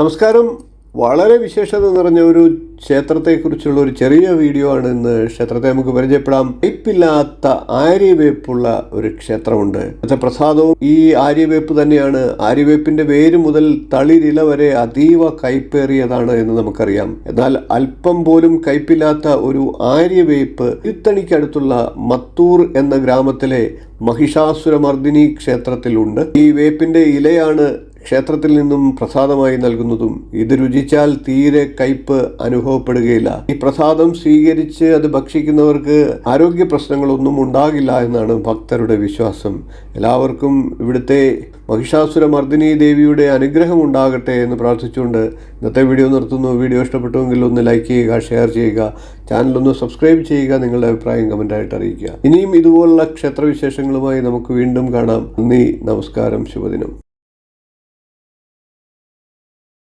നമസ്കാരം. വളരെ വിശേഷത നിറഞ്ഞ ഒരു ക്ഷേത്രത്തെക്കുറിച്ചുള്ള ഒരു ചെറിയ വീഡിയോ ആണ് ഇന്ന് ക്ഷേത്രത്തെ നമുക്ക് പരിചയപ്പെടാം. പൈപ്പില്ലാത്ത ആര്യവേപ്പുള്ള ഒരു ക്ഷേത്രമുണ്ട്. അത് പ്രസാദവും ഈ ആര്യവേപ്പ് തന്നെയാണ്. ആര്യവേപ്പിന്റെ വേര് മുതൽ തളിരില വരെ അതീവ കയ്പേറിയതാണ് എന്ന് നമുക്കറിയാം. എന്നാൽ അല്പം പോലും കയ്പില്ലാത്ത ഒരു ആര്യവേപ്പ് തിരുത്തണിക്കടുത്തുള്ള മത്തൂർ എന്ന ഗ്രാമത്തിലെ മഹിഷാസുരമർദിനി ക്ഷേത്രത്തിലുണ്ട്. ഈ വേപ്പിന്റെ ഇലയാണ് ക്ഷേത്രത്തിൽ നിന്നും പ്രസാദമായി നൽകുന്നതും ഇത് രുചിച്ചാൽ തീരെ കയ്പ് അനുഭവപ്പെടുകയില്ല. ഈ പ്രസാദം സ്വീകരിച്ച് അത് ഭക്ഷിക്കുന്നവർക്ക് ആരോഗ്യ പ്രശ്നങ്ങളൊന്നും ഉണ്ടാകില്ല എന്നാണ് ഭക്തരുടെ വിശ്വാസം. എല്ലാവർക്കും ഇവിടുത്തെ മഹിഷാസുര മർദിനി ദേവിയുടെ അനുഗ്രഹം ഉണ്ടാകട്ടെ എന്ന് പ്രാർത്ഥിച്ചുകൊണ്ട് ഇന്നത്തെ വീഡിയോ നിർത്തുന്നു. വീഡിയോ ഇഷ്ടപ്പെട്ടുവെങ്കിൽ ഒന്ന് ലൈക്ക് ചെയ്യുക ഷെയർ ചെയ്യുക ചാനലൊന്ന് സബ്സ്ക്രൈബ് ചെയ്യുക നിങ്ങളുടെ അഭിപ്രായം കമന്റായിട്ട് അറിയിക്കുക. ഇനിയും ഇതുപോലുള്ള ക്ഷേത്രവിശേഷങ്ങളുമായി നമുക്ക് വീണ്ടും കാണാം. നന്ദി നമസ്കാരം ശുഭദിനം.